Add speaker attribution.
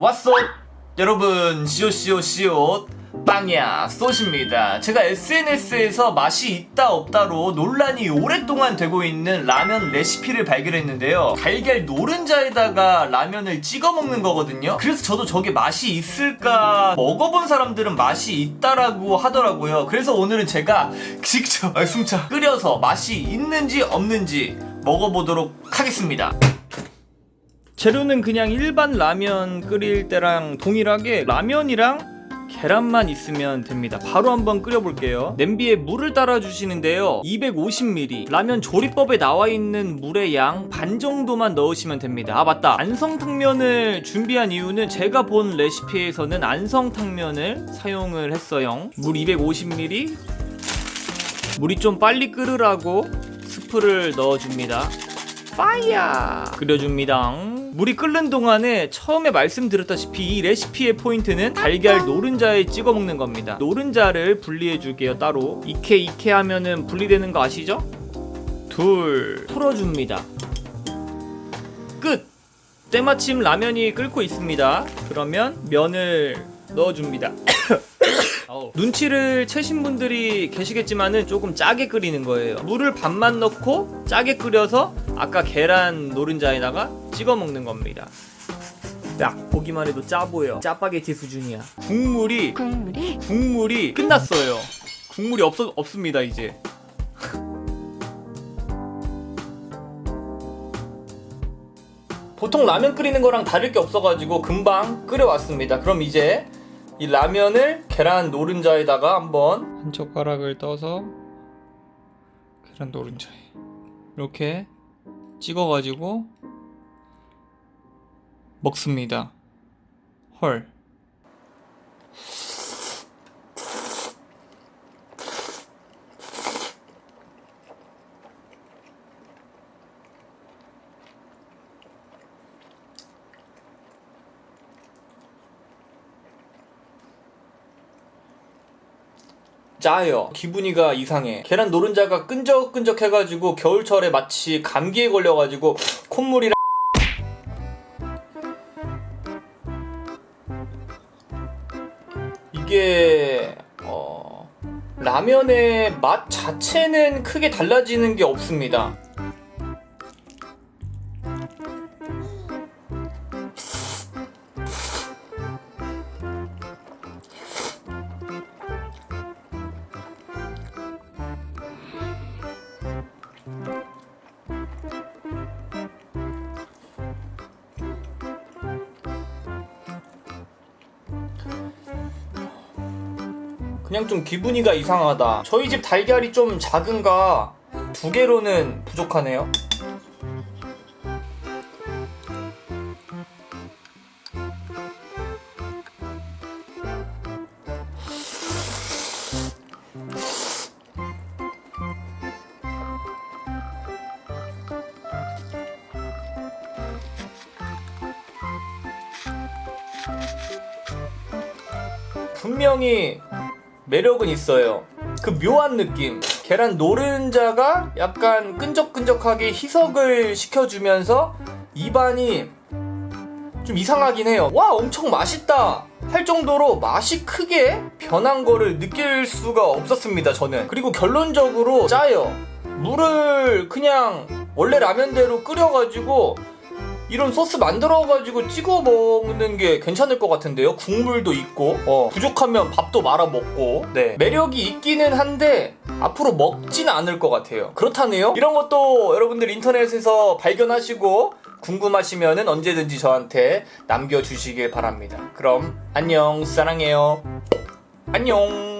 Speaker 1: 왓썹 여러분 시오시오시오 빵야 쏘십니다. 제가 SNS에서 맛이 있다 없다로 논란이 오랫동안 되고 있는 라면 레시피를 발견했는데요. 달걀 노른자에다가 라면을 찍어 먹는 거거든요. 그래서 저도 저게 맛이 있을까? 먹어본 사람들은 맛이 있다라고 하더라고요. 그래서 오늘은 제가 직접 아, 숨차 끓여서 맛이 있는지 없는지 먹어보도록 하겠습니다 재료는 그냥 일반 라면 끓일 때랑 동일하게 라면이랑 계란만 있으면 됩니다. 바로 한번 끓여볼게요. 냄비에 물을 따라주시는데요. 250ml. 라면 조리법에 나와 있는 물의 양 반 정도만 넣으시면 됩니다. 아, 맞다. 안성탕면을 준비한 이유는 제가 본 레시피에서는 안성탕면을 사용을 했어요. 물 250ml. 물이 좀 빨리 끓으라고 스프를 넣어줍니다. 파이야 끓여줍니다 물이 끓는 동안에 처음에 말씀드렸다시피 이 레시피의 포인트는 달걀 노른자에 찍어 먹는 겁니다. 노른자를 분리해 줄게요 따로. 이케 이케 하면은 분리되는 거 아시죠? 둘 풀어줍니다. 끝! 때마침 라면이 끓고 있습니다. 그러면 면을 넣어줍니다. 눈치를 채신 분들이 계시겠지만은 조금 짜게 끓이는 거예요. 물을 반만 넣고 짜게 끓여서 아까 계란 노른자에다가 찍어 먹는 겁니다. 딱 보기만 해도 짜 보여. 짜파게티 수준이야. 국물이
Speaker 2: 국물이
Speaker 1: 국물이 끝났어요. 국물이 없 없습니다 이제. 보통 라면 끓이는 거랑 다를 게 없어가지고 금방 끓여왔습니다. 그럼 이제 이 라면을 계란 노른자에다가 한번 한 젓가락을 떠서 계란 노른자에 이렇게 찍어가지고 먹습니다. 헐. 짜요. 기분이가 이상해. 계란 노른자가 끈적끈적 해가지고 겨울철에 마치 감기에 걸려가지고 콧물이랑 이게 어, 라면의 맛 자체는 크게 달라지는 게 없습니다. 그냥 좀 기분이가 이상하다. 저희 집 달걀이 좀 작은가 두 개로는 부족하네요. 분명히 매력은 있어요. 그 묘한 느낌. 계란 노른자가 약간 끈적끈적하게 희석을 시켜주면서 입안이 좀 이상하긴 해요. 와, 엄청 맛있다! 할 정도로 맛이 크게 변한 거를 느낄 수가 없었습니다, 저는. 그리고 결론적으로 짜요. 물을 그냥 원래 라면대로 끓여가지고 이런 소스 만들어가지고 찍어 먹는 게 괜찮을 것 같은데요. 국물도 있고, 어, 부족하면 밥도 말아 먹고, 네. 매력이 있기는 한데, 앞으로 먹진 않을 것 같아요. 그렇다네요? 이런 것도 여러분들 인터넷에서 발견하시고, 궁금하시면은 언제든지 저한테 남겨주시길 바랍니다. 그럼, 안녕, 사랑해요. 안녕.